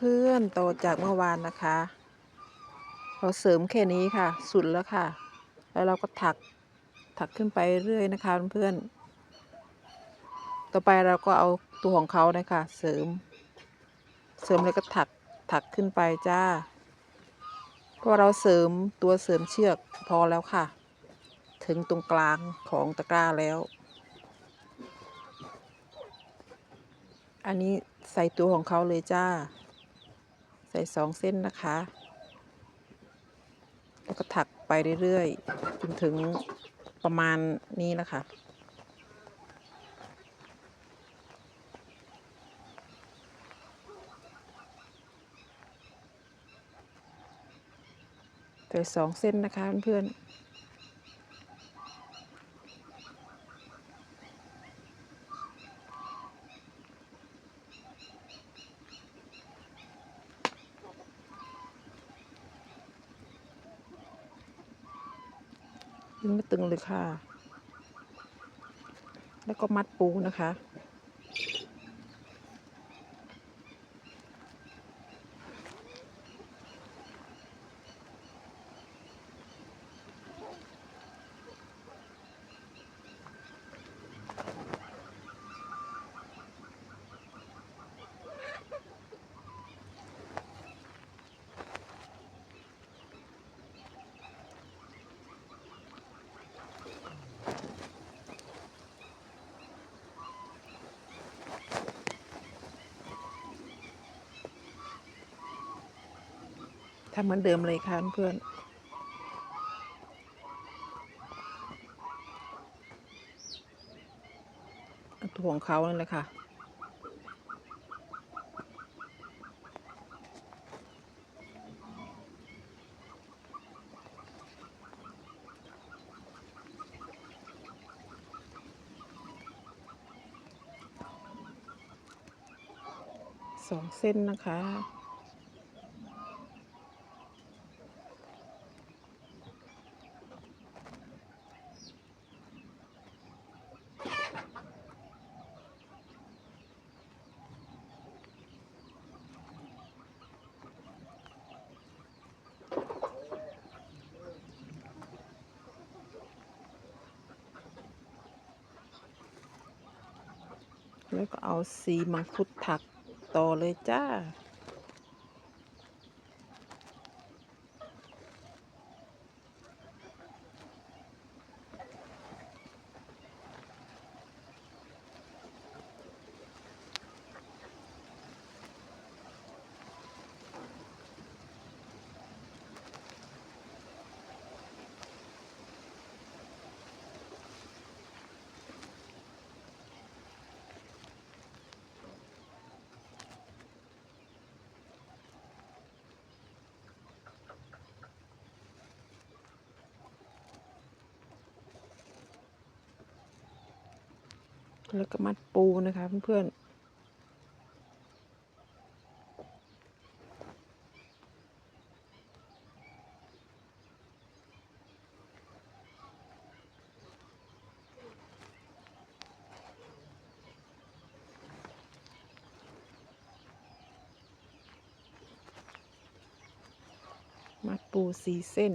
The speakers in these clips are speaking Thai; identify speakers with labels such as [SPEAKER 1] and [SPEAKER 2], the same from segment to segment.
[SPEAKER 1] เพื่อนๆโตจากเมื่อวานนะคะ เราเสริมแค่นี้ค่ะ สุดแล้วค่ะ แล้วเราก็ถักถักขึ้นไปเรื่อยนะคะเพื่อนๆต่อไปเราก็เอาตัวของเขานะคะเสริม เสริมแล้วก็ถักถักขึ้นไปจ้าเพราะเราเสริมตัวเสริมเชือกพอแล้วค่ะ ถึงตรงกลางของตะกร้าแล้วอันนี้ใส่ตัวของเขาเลยจ้า ส่สองเส้นนะคะ แล้วก็ถักไปเรื่อยๆจนถึงประมาณนี้นะคะใส่สองเส้นนะคะเพื่อนๆ ดึงไม่ตึงเลยค่ะ แล้วก็มัดปูนะคะ ทำเหมือนเดิมเลยค่ะเพื่อนตัวของเขานั่นแหละค่ะสองเส้นนะคะ แล้วก็เอาสีมังคุดถักต่อเลยจ้า แล้วก็มัดปูนะคะเพื่อนๆมัดปูสีเส้น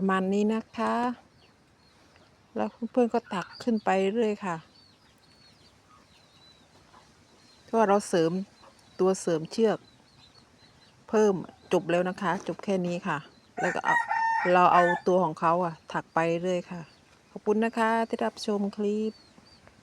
[SPEAKER 1] ประมาณนี้นะคะ แล้วเพื่อนๆก็ตักขึ้นไปเรื่อยค่ะเพราะเราเสริมตัวเสริมเชือก เพิ่มจบแล้วนะคะ จบแค่นี้ค่ะ แล้วก็เอาเราเอาตัวของเขาอะถักไปเรื่อยค่ะ ขอบคุณนะคะที่รับชมคลิป